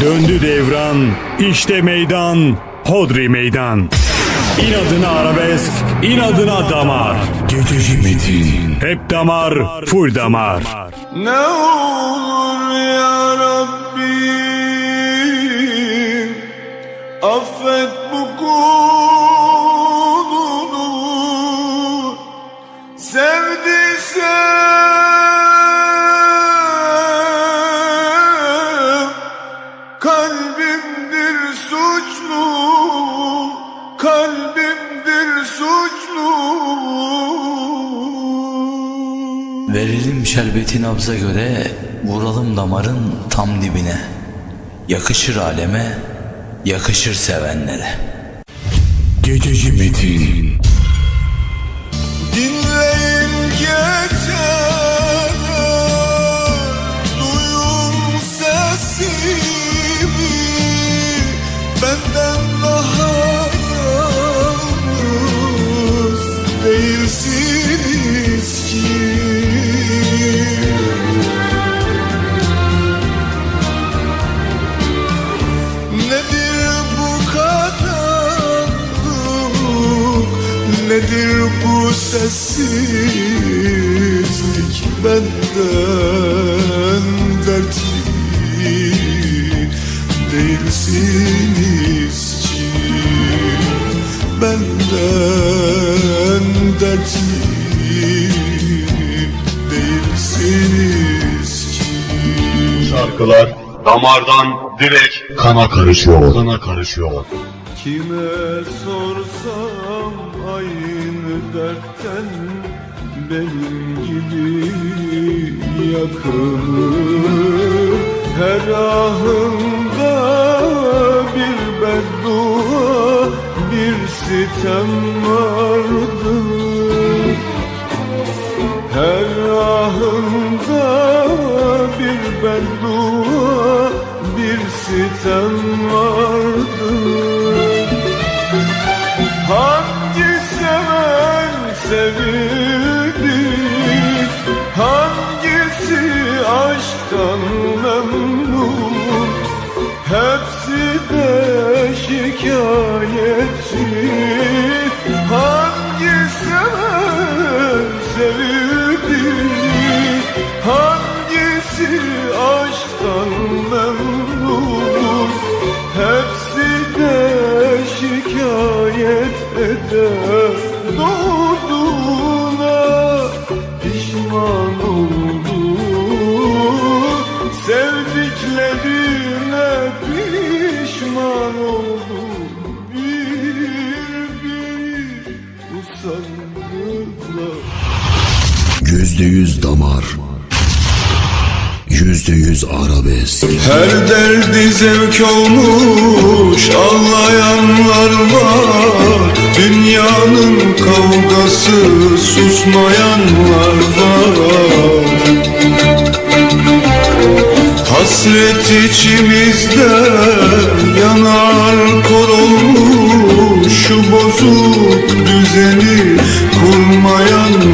Döndü devran, işte meydan, Hodri meydan. İnadına arabesk, inadına damar. Gececi metin. Hep damar, full damar. Ne olur ya Rabbi Affet bu kulunu Kalbimdir suçlu. Verelim şerbeti nabza göre Vuralım damarın tam dibine. Yakışır aleme Yakışır sevenlere. Gececi metin. Dinleyin geceler Değilsiniz ki. Nedir bu karanlık? Nedir bu sessizlik? Benden dertli değilsiniz şarkılar damardan direkt kana karışıyor. Kana karışıyor. Kime sorsam aynı dertten benim gibi yakınır Her ahımda bir beddua bir sitem vardır bir sitem vardır Hangi seven sevildi Hangisi aşktan memnun? Hepsi de şikayetçi Hangi seven sevildi Hangisi aşktan şikayet eder Doğduğuna pişman oldu Sevdiklerine pişman oldu Bir bir usandılar Yüzde yüz damar Yüzde yüz arabesk. Her derdi zevk olmuş ağlayanlar var. Dünyanın kavgası susmayanlar var. Hasret içimizde yanar kor olmuş Şu bozuk düzeni kurmayanlar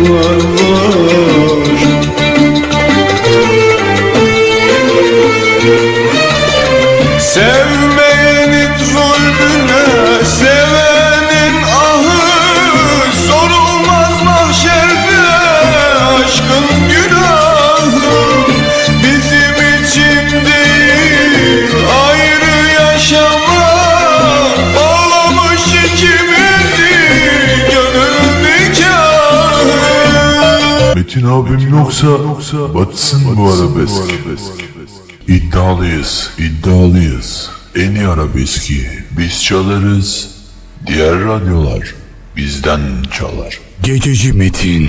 gönül nikahı Metin abim yoksa, batsın bu arabesk. İddialıyız, iddialıyız. En iyi arabeski biz çalarız. Diğer radyolar bizden çalar. Gececi metin.